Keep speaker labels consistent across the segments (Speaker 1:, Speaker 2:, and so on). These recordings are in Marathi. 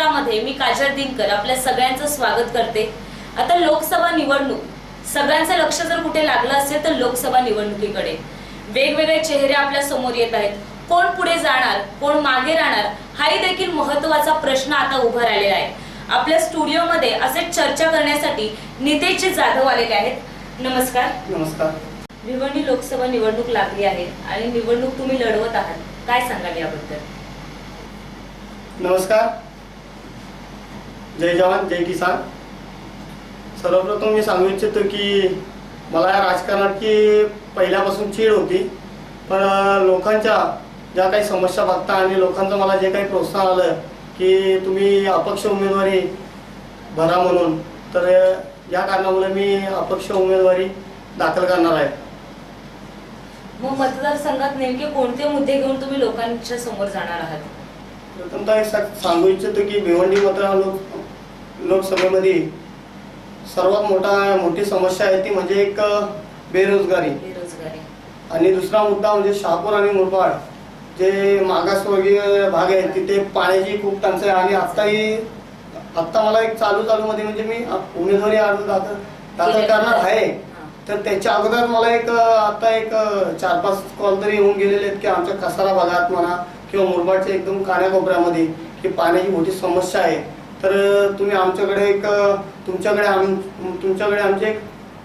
Speaker 1: सत्रामध्ये मी काजल दिनकर आपल्या सगळ्यांचं स्वागत करते. आता लोकसभा निवडणूक. सगळ्यांचं लक्ष जर कुठे लागलं असेल तर लोकसभा निवडणुकीकडे. वेगवेगळे चेहरे आपल्यासमोर येत आहेत. कोण पुढे जाणार कोण मागे राहणार हाही देखील महत्त्वाचा प्रश्न आता उभा राहिलेला आहे. आपल्या स्टुडिओमध्ये असे चर्चा करण्यासाठी नितेशजी जाधव आलेले आहेत. नमस्कार.
Speaker 2: नमस्कार.
Speaker 1: भिवंडी लोकसभा निवडणूक लागली आहे आणि निवडणूक तुम्ही लढवत आहात. काय सांगाल याबद्दल?
Speaker 2: नमस्कार. जय जवान जय किसान। सर्वप्रथम मी सांगू इच्छितो की मला या राजकारणाची पहिल्यापासून चीड होती पण लोकांच्या ज्या काही समस्या बघता आणि लोकांचं मला जे काही प्रोत्साहन आलं की तुम्ही अपक्ष उमेदवारी भरा म्हणून तर या कारणामुळे मी अपक्ष उमेदवारी दाखल करणार आहे.
Speaker 1: मग मतदारसंघात नेमके कोणते मुद्दे घेऊन तुम्ही लोकांच्या समोर जाणार आहात?
Speaker 2: प्रथमतः एक सांगू इच्छितो की भिवंडी मतदार लोक लोकसभेमध्ये सर्वात मोठा मोठी समस्या आहे ती म्हणजे एक बेरोजगारी.
Speaker 1: बेरोजगारी.
Speaker 2: आणि दुसरा मुद्दा म्हणजे शहापूर आणि मुरबाड जे मागासवर्गीय भाग आहेत तिथे पाण्याची खूप टंचाई आहे. आणि आत्ताही आत्ता मला एक चालू चालू मध्ये म्हणजे मी उमेदवारी अर्ज दाखल दाखल करणार आहे. तर त्याच्या अगोदर मला एक आता एक चार पाच कॉल तरी येऊन गेलेले आहेत की आमच्या कसारा भागात म्हणा किंवा मुरबाडच्या एकदम कान्याकोपऱ्यामध्ये की पाण्याची मोठी समस्या आहे. तर तुम्ही आमच्याकडे एक तुमच्याकडे आम तुमच्याकडे आमचे एक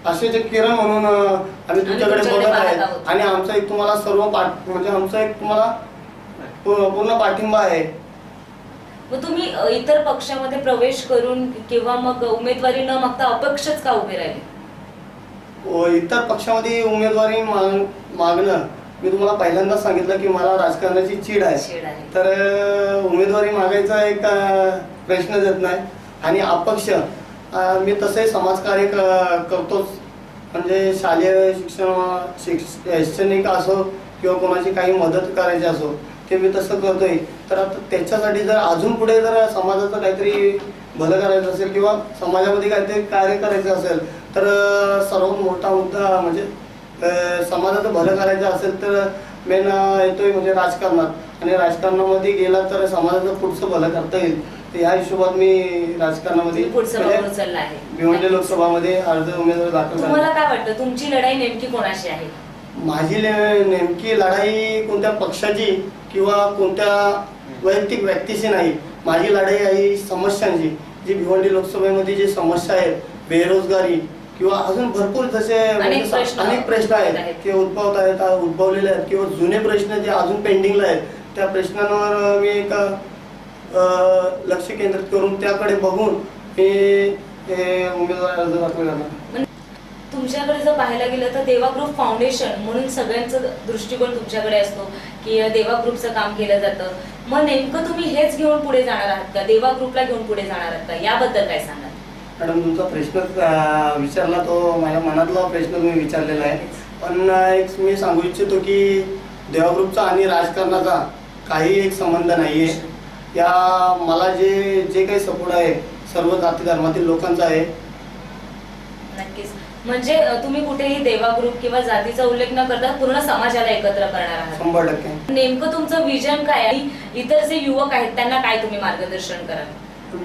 Speaker 2: असे जे किरण म्हणून आम्ही तुमच्याकडे बघत आहोत. आणि आमचा एक तुम्हाला सर्व पाठ म्हणजे आमचा एक तुम्हाला पूर्ण पाठिंबा आहे.
Speaker 1: मग तुम्ही इतर पक्षामध्ये प्रवेश करून किंवा मग उमेदवारी न मागता अपक्षच का उभे राहिले?
Speaker 2: व इतर पक्षामध्ये उमेदवारी माग मागणं मी तुम्हाला पहिल्यांदाच सांगितलं की मला राजकारणाची चीड आहे. तर उमेदवारी मागायचा एक अ, प्रश्नच येत नाही. आणि अपक्ष मी तसे समाजकार्य करतोच. म्हणजे शालेय शिक्षण शिक्ष शैक्षणिक असो किंवा कोणाची काही मदत करायची असो ते मी तसं करतोय. तर आता त्याच्यासाठी जर अजून पुढे जर समाजाचं काहीतरी भलं करायचं असेल किंवा समाजामध्ये काहीतरी कार्य करायचं असेल तर सर्वात मोठा मुद्दा म्हणजे अ, समाजाचं भलं करायचं असेल तर मेन येतोय म्हणजे राजकारणात. आणि राजकारणामध्ये गेला तर समाजाचं पुढचं भलं करता येईल. तर ह्या हिशोबात मी राजकारणामध्ये
Speaker 1: पुढचं
Speaker 2: म्हणजे
Speaker 1: आहे.
Speaker 2: भिवंडी लोकसभामध्ये अर्ज उमेदवार दाखल
Speaker 1: तुम्हाला काय वाटतं? तुमची लढाई नेमकी कोणाशी आहे?
Speaker 2: माझी नेमकी लढाई कोणत्या पक्षाची किंवा कोणत्या वैयक्तिक व्यक्तीची नाही. माझी लढाई आहे समस्यांची. जी भिवंडी लोकसभेमध्ये जी समस्या आहेत बेरोजगारी किंवा अजून भरपूर जसे म्हणजे
Speaker 1: प्रश्न
Speaker 2: अनेक प्रश्न आहेत
Speaker 1: आहेत.
Speaker 2: ते उद्भवत आहेत आ- उद्भवलेले आहेत किंवा जुने प्रश्न जे अजून पेंडिंगला आहेत त्या प्रश्नांवर मी एक अ, लक्ष केंद्रित करून त्याकडे बघून मी हे उमेदवार अर्ज दाखल करणार.
Speaker 1: तुमच्याकडे जर पाहायला गेलं तर देवा ग्रुप फाउंडेशन म्हणून सगळ्यांचं दृष्टिकोन तुमच्याकडे असतो की देवा ग्रुपचं काम केलं जातं. मग नेमकं तुम्ही हेच घेऊन पुढे जाणार आहात का? देवा ग्रुपला घेऊन पुढे जाणार आहात का? याबद्दल काय सांगाल?
Speaker 2: मॅडम तुमचा प्रश्न विचारला तो माझ्या मनातला प्रश्न तुम्ही विचारलेला आहे. पण एक मी सांगू इच्छितो की देवा ग्रुपचा आणि राजकारणाचा काही एक संबंध नाही आहे या मला जे जे काही सपोर्ट आहे सर्व जाती धर्मातील लोकांचा आहे.
Speaker 1: नक्कीच. म्हणजे तुम्ही कुठेही देवा ग्रुप किंवा जातीचा उल्लेख न करता पूर्ण समाजाला एकत्र करणार आहात.
Speaker 2: शंभर टक्के.
Speaker 1: नेमकं तुमचं विजन काय आहे? आणि इतर जे युवक आहेत त्यांना काय तुम्ही मार्गदर्शन कराल?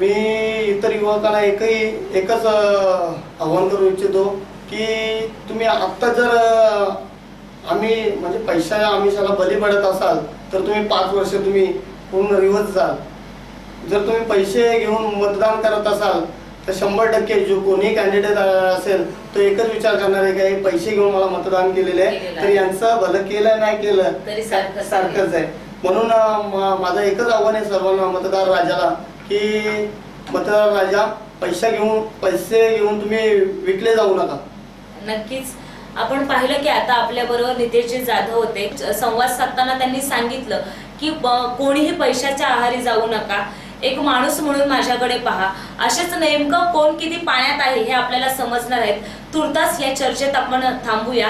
Speaker 2: मी इतर युवकांना एकही एकच आव्हान करू इच्छितो की तुम्ही आत्ता जर आम्ही म्हणजे पैशा आमिषाला बली पडत असाल तर तुम्ही पाच वर्ष तुम्ही पूर्ण रिवर्स जाल जर तुम्ही पैसे घेऊन मतदान करत असाल तर शंभर टक्के जो कोणी कॅन्डिडेट असेल तो एकच विचार करणार आहे का हे पैसे घेऊन मला मतदान केलेले आहे तर. यांचं भलं केलं नाही केलं
Speaker 1: तरी सारखंच आहे.
Speaker 2: म्हणून माझं एकच आव्हान आहे सर्वांना मतदार राजाला की मतदार राजा पैसा घेऊन पैसे घेऊन तुम्ही विकले जाऊ नका.
Speaker 1: नक्कीच. आपण पाहिलं की आता आपल्या बरोबर नितेशजी जाधव होते. संवाद साधताना त्यांनी सांगितलं की कोणीही पैशाच्या आहारी जाऊ नका. एक माणूस म्हणून माझ्याकडे पहा. असेच नेमकं कोण किती पाण्यात आहे हे आपल्याला समजणार आहेत. तुर्तास या चर्चेत आपण थांबूया.